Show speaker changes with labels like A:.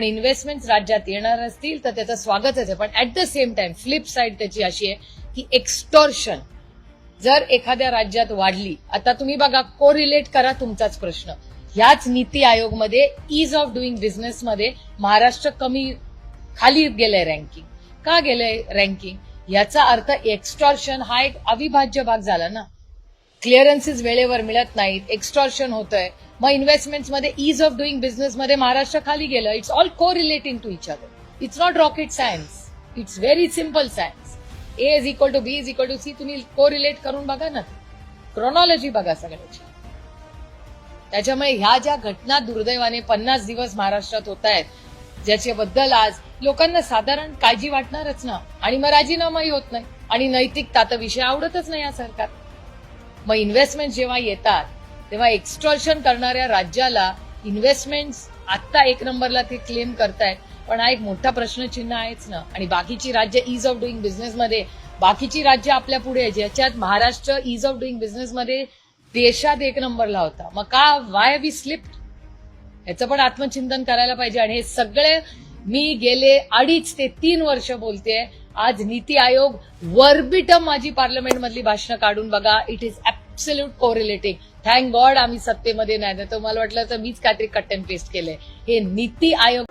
A: पण इन्व्हेस्टमेंट राज्यात येणार असतील तर त्याचं स्वागतच आहे. पण at the same time flip side त्याची अशी आहे की एक्स्टॉर्शन जर एखाद्या राज्यात वाढली आता तुम्ही बघा कोरिलेट करा तुमचाच प्रश्न. ह्याच नीती आयोगमध्ये इज ऑफ डुईंग बिझनेसमध्ये महाराष्ट्र कमी खाली गेलंय रँकिंग का गेलंय रँकिंग याचा अर्थ एक्स्टॉर्शन हा एक अविभाज्य भाग झाला ना. क्लिअरन्सेस वेळेवर मिळत नाहीत एक्स्टॉर्शन होतंय. मग इन्व्हेस्टमेंट्समध्ये इज ऑफ डुईंग बिझनेसमध्ये महाराष्ट्र खाली गेलं. It's all correlating to each other it's not rocket science it's very simple science A is equal to B is equal to C तुम्ही को रिलेट करून बघा ना. क्रोनॉलॉजी बघा सगळ्याची. त्याच्यामुळे ह्या ज्या घटना दुर्दैवाने पन्नास दिवस महाराष्ट्रात होत आहेत ज्याच्याबद्दल आज लोकांना साधारण काळजी वाटणारच ना. आणि मग राजीनामाही होत नाही. आणि नैतिकता तर विषय आवडतच नाही या सरकार मग इन्व्हेस्टमेंट जेव्हा येतात तेव्हा एक्स्टॉर्शन करणाऱ्या राज्याला इन्व्हेस्टमेंट आत्ता एक नंबरला ते क्लेम करतायत. पण हा एक मोठा प्रश्नचिन्ह आहेच ना. आणि बाकीची राज्य इज ऑफ डुईंग बिझनेसमध्ये बाकीची राज्य आपल्या पुढे आहे ज्याच्यात महाराष्ट्र इज ऑफ डुईंग बिझनेसमध्ये देशात एक नंबरला होता. मग का वाय वी स्लिप्ड याचं पण आत्मचिंतन करायला पाहिजे. आणि हे सगळे मी गेले अडीच ते तीन वर्ष बोलते. आज नीती आयोग वर्बिटम माझी पार्लमेंट मधली भाषणं काढून बघा. It is absolute correlating thank God आम्ही सत्तेमध्ये नाही. तर मला वाटलं तर मीच काहीतरी कट अँड पेस्ट केलंय. हे नीती आयोग